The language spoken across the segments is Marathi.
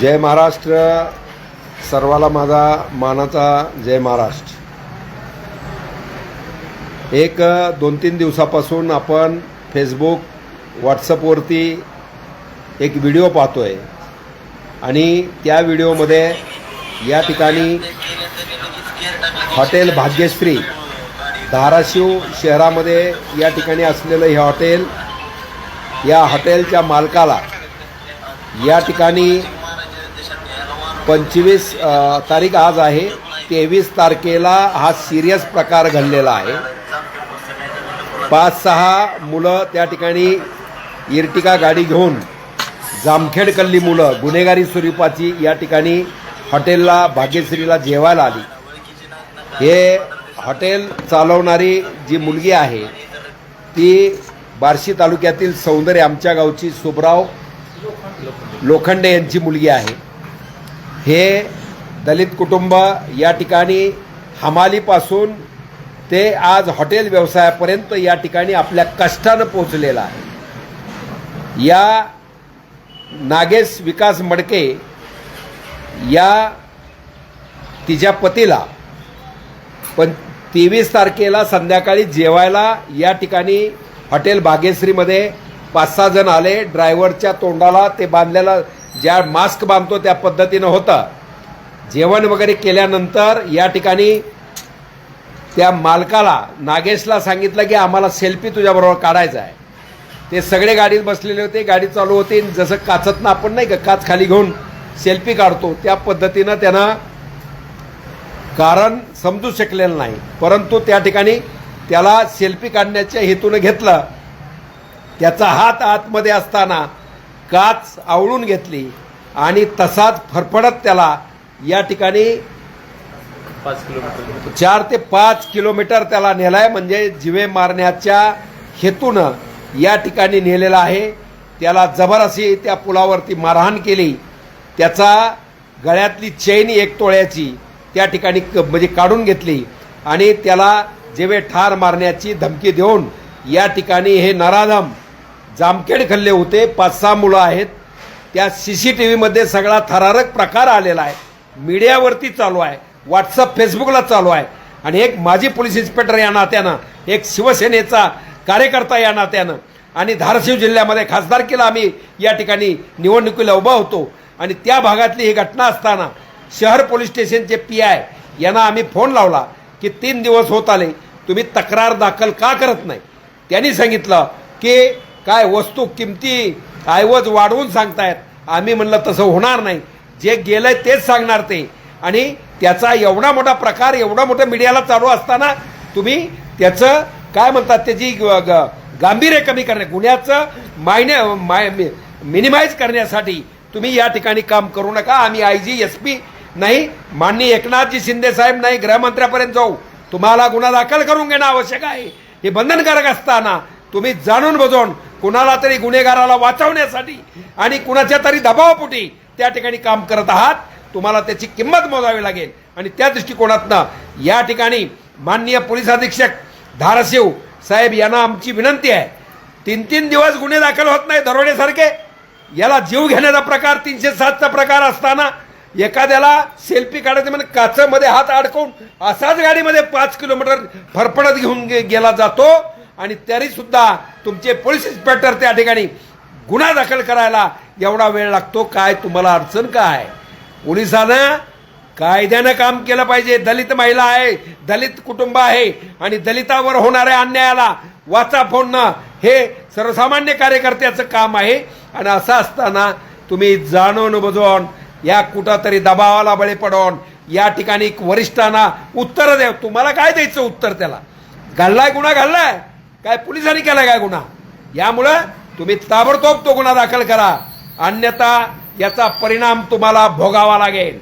जय महाराष्ट्र. सर्वाला माझा मानाचा जय महाराष्ट्र. एक दोन तीन दिवसापासून आपण फेसबुक व्हॉट्सअपवरती एक व्हिडिओ पाहतो आहे आणि त्या व्हिडिओमध्ये या ठिकाणी हॉटेल भाग्यश्री धाराशिव शहरामध्ये या ठिकाणी असलेलं हे हॉटेल या हॉटेलच्या मालकाला या ठिकाणी पंचवीस तारीख आज आहे. तेवीस तारखेला हा सिरियस प्रकार घडलेला आहे. पाच सहा मुलं त्या ठिकाणी इर्टिका गाडी घेऊन जामखेड कल्ली मुलं गुन्हेगारी स्वरूपाची या ठिकाणी हॉटेलला भाग्यश्रीला जेवायला आली. हे हॉटेल चालवणारी जी मुलगी आहे ती बार्शी तालुक्यातील सौंदर्य आमच्या गावची सुबराव लोखंडे यांची मुलगी आहे. हे दलित कुटुंब या ठिकाणी हमालीपासून ते आज हॉटेल व्यवसायापर्यंत या ठिकाणी आपल्या कष्टानं पोचलेलं आहे. या नागेश विकास मडके या तिच्या पतीला पण तेवीस तारखेला संध्याकाळी जेवायला या ठिकाणी हॉटेल भाग्यश्रीमध्ये पाच सहा जण आले. ड्रायव्हरच्या तोंडाला ते बांधलेला ज्या मास्क बांधतो त्या पद्धतीनं होतं. जेवण वगैरे केल्यानंतर या ठिकाणी त्या मालकाला नागेशला सांगितलं की आम्हाला सेल्फी तुझ्याबरोबर काढायचा आहे. ते सगळे गाडीत बसलेले होते गाडी चालू होती जसं काचतनं आपण नाही का काच खाली घेऊन सेल्फी काढतो त्या पद्धतीनं त्यांना कारण समजू शकलेलं नाही. परंतु त्या ठिकाणी त्याला सेल्फी काढण्याच्या हेतूनं घेतलं. त्याचा हात आतमध्ये असताना काच आवळून घेतली आणि तसाच फरफडत त्याला या ठिकाणी पाच किलोमीटर. चार ते पाच किलोमीटर त्याला नेलाय म्हणजे जिवे मारण्याच्या हेतूनं या ठिकाणी नेलेला आहे. त्याला जबर अशी त्या पुलावरती मारहाण केली. त्याचा गळ्यातली चैन एक तोळ्याची त्या ठिकाणी क- म्हणजे काढून घेतली आणि त्याला जेवे ठार मारण्याची धमकी देऊन या ठिकाणी हे नराधम जामखेड खल्ले होते. पाच सहा मुलं आहेत. त्या सी सी टी व्हीमध्ये सगळा थरारक प्रकार आलेला आहे. मीडियावरती चालू आहे. व्हॉट्सअप फेसबुकला चालू आहे. आणि एक माजी पोलीस इन्स्पेक्टर या नात्यानं एक शिवसेनेचा कार्यकर्ता या नात्यानं आणि धाराशिव जिल्ह्यामध्ये खासदारकीला आम्ही. या ठिकाणी निवडणुकीला उभा होतो. आणि त्या भागातली ही घटना असताना शहर पोलीस स्टेशनचे पी आय यांना आम्ही फोन लावला की तीन दिवस होत आले. तुम्ही तक्रार दाखल का करत नाही? त्यांनी सांगितलं की काय वस्तू किमती ऐवज वाढवून सांगतायत. आम्ही म्हणलं तसं होणार नाही. जे गेलंय तेच सांगणार ते. आणि त्याचा एवढा मोठा प्रकार एवढा मोठा मीडियाला चालू असताना तुम्ही त्याचं काय म्हणतात त्याची ग- ग- गांभीर्य कमी करणे गुन्ह्याचं मायने माय मिनिमाइज करण्यासाठी तुम्ही या ठिकाणी काम करू नका. आम्ही आय जी एस पी नाही माननीय एकनाथजी शिंदे साहेब नाही गृहमंत्र्यापर्यंत जाऊ. तुम्हाला गुन्हा दाखल करून घेणं आवश्यक आहे. हे बंधनकारक असताना तुम्ही जाणून बजवून कुणाला तरी गुन्हेगाराला वाचवण्यासाठी आणि कुणाच्या तरी दबावापोटी त्या ठिकाणी काम करत आहात तुम्हाला त्याची किंमत मोजावी लागेल. आणि त्या दृष्टिकोनातनं या ठिकाणी माननीय पोलीस अधीक्षक धाराशिव साहेब यांना आमची विनंती आहे. तीन तीन दिवस गुन्हे दाखल होत नाही दरोडेसारखे. याला जीव घेण्याचा प्रकार तीनशे सातचा प्रकार असताना एखाद्याला सेल्फी काढायचं म्हणजे काचमध्ये हात अडकवून असाच गाडीमध्ये पाच किलोमीटर फरफडत घेऊन गे- गेला जातो. आणि तरीसुद्धा तुमचे पोलीस इन्स्पेक्टर त्या ठिकाणी गुन्हा दाखल करायला एवढा वेळ लागतो. काय तुम्हाला अडचण काय? पोलिसानं कायद्यानं काम केलं पाहिजे. दलित महिला आहे दलित कुटुंब आहे आणि दलितावर होणाऱ्या अन्यायाला वाचा फोडणं हे सर्वसामान्य कार्यकर्त्याचं काम आहे. आणि असं असताना तुम्ही जाणून बुजवून या कुठंतरी दबावाला बळी पडून या ठिकाणी वरिष्ठांना उत्तर द्या. तुम्हाला काय द्यायचं उत्तर त्याला? घाललाय गुन्हा घाललाय? काय पोलिसांनी केला काय गुन्हा? यामुळं तुम्ही ताबडतोब तो गुन्हा दाखल करा. अन्यथा याचा परिणाम तुम्हाला भोगावा लागेल.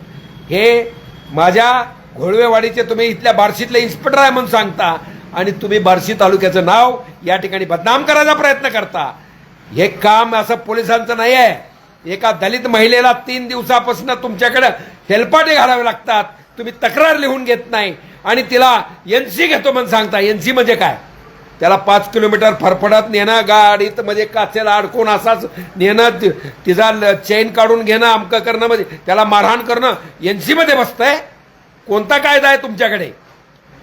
हे माझ्या घोळवेवाडीचे तुम्ही इथल्या बार्शीतले इन्स्पेक्टर आहे म्हणून सांगता आणि तुम्ही बार्शी तालुक्याचं नाव या ठिकाणी बदनाम करायचा प्रयत्न करता. हे काम असं पोलिसांचं नाही आहे. एका दलित महिलेला तीन दिवसापासून तुमच्याकडं हेलपाटे घालावे लागतात. तुम्ही तक्रार लिहून घेत नाही. आणि तिला एन सी घेतो म्हणून सांगता. एन सी म्हणजे काय? त्याला पाच किलोमीटर फरफडत नेणं गाडीत म्हणजे काचेला अडकून असाच नेणं ति- तिचा ल- चेन काढून घेणं अमकं करणं म्हणजे त्याला मारहाण करणं एन सीमध्ये बसतंय? कोणता कायदा आहे तुमच्याकडे?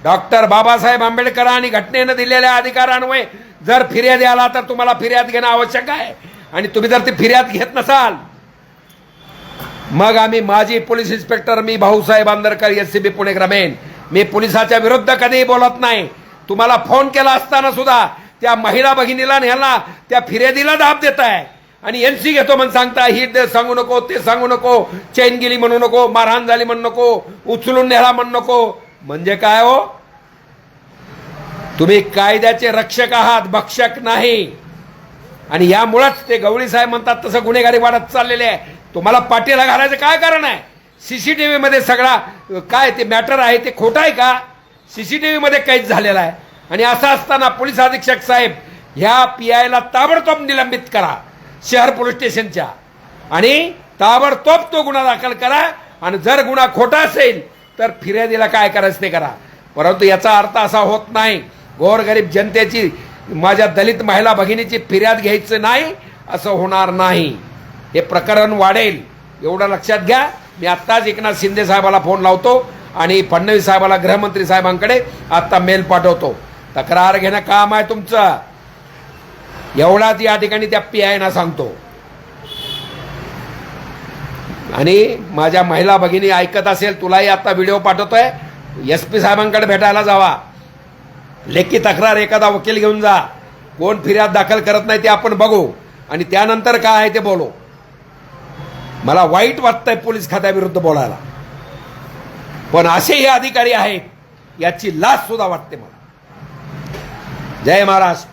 डॉक्टर बाबासाहेब आंबेडकर आणि घटनेनं दिलेल्या अधिकारांमुळे जर फिर्यादी आला तर तुम्हाला फिर्याद घेणं आवश्यक आहे. आणि तुम्ही जर ती फिर्याद घेत नसाल मग आम्ही माजी पोलीस इन्स्पेक्टर मी Bhausaheb Andarkar S C B Pune ग्रामीण मी पोलिसाच्या विरुद्ध कधीही बोलत नाही. तुम्हाला फोन केला असताना सुद्धा त्या महिला भगिनीला न्याला त्या फिर्यादीला दाब देत आहे आणि एन सी घेतो म्हणून सांगता ही सांगू नको ते सांगू नको चैन गेली म्हणू नको मारहाण झाली म्हणू नको उचलून नेला म्हणू नको. म्हणजे काय हो? तुम्ही कायद्याचे रक्षक आहात भक्षक नाही. आणि यामुळेच ते गवळी साहेब म्हणतात तसं गुन्हेगारी वाढत चाललेले आहे. तुम्हाला पाठीला घालायचं काय कारण आहे? सीसीटीव्ही मध्ये सगळा काय ते मॅटर आहे ते खोटं आहे का? सी सी टी व्हीमध्ये कैद झालेला आहे. आणि असं असताना पोलीस अधीक्षक साहेब ह्या पी आयला ताबडतोब निलंबित करा शहर पोलीस स्टेशनच्या. आणि ताबडतोब तो गुन्हा दाखल करा आणि जर गुन्हा खोटा असेल तर फिर्यादीला काय करायचं ते करा. परंतु याचा अर्थ असा होत नाही गोरगरीब जनतेची माझ्या दलित महिला भगिनीची फिर्याद घ्यायचं नाही असं होणार नाही. हे प्रकरण वाढेल एवढं लक्षात घ्या. मी आत्ताच एकनाथ शिंदे साहेबाला फोन लावतो. आणि फडणवीस साहेबाला गृहमंत्री साहेबांकडे आत्ता मेल पाठवतो. तक्रार घेणं काम आहे तुमचं. एवढाच या ठिकाणी त्या पी आय ना सांगतो. आणि माझ्या महिला भगिनी ऐकत असेल तुलाही आता व्हिडिओ पाठवतोय. एस पी साहेबांकडे भेटायला जावा. लेखी तक्रार एखादा वकील घेऊन जा. कोण फिर्याद दाखल करत नाही ते आपण बघू. आणि त्यानंतर काय आहे ते बोलू. मला वाईट वाटतंय पोलीस खात्याविरुद्ध बोलायला. पण असे हे अधिकारी आहेत याची लाज सुद्धा वाटते मला. जय महाराष्ट्र.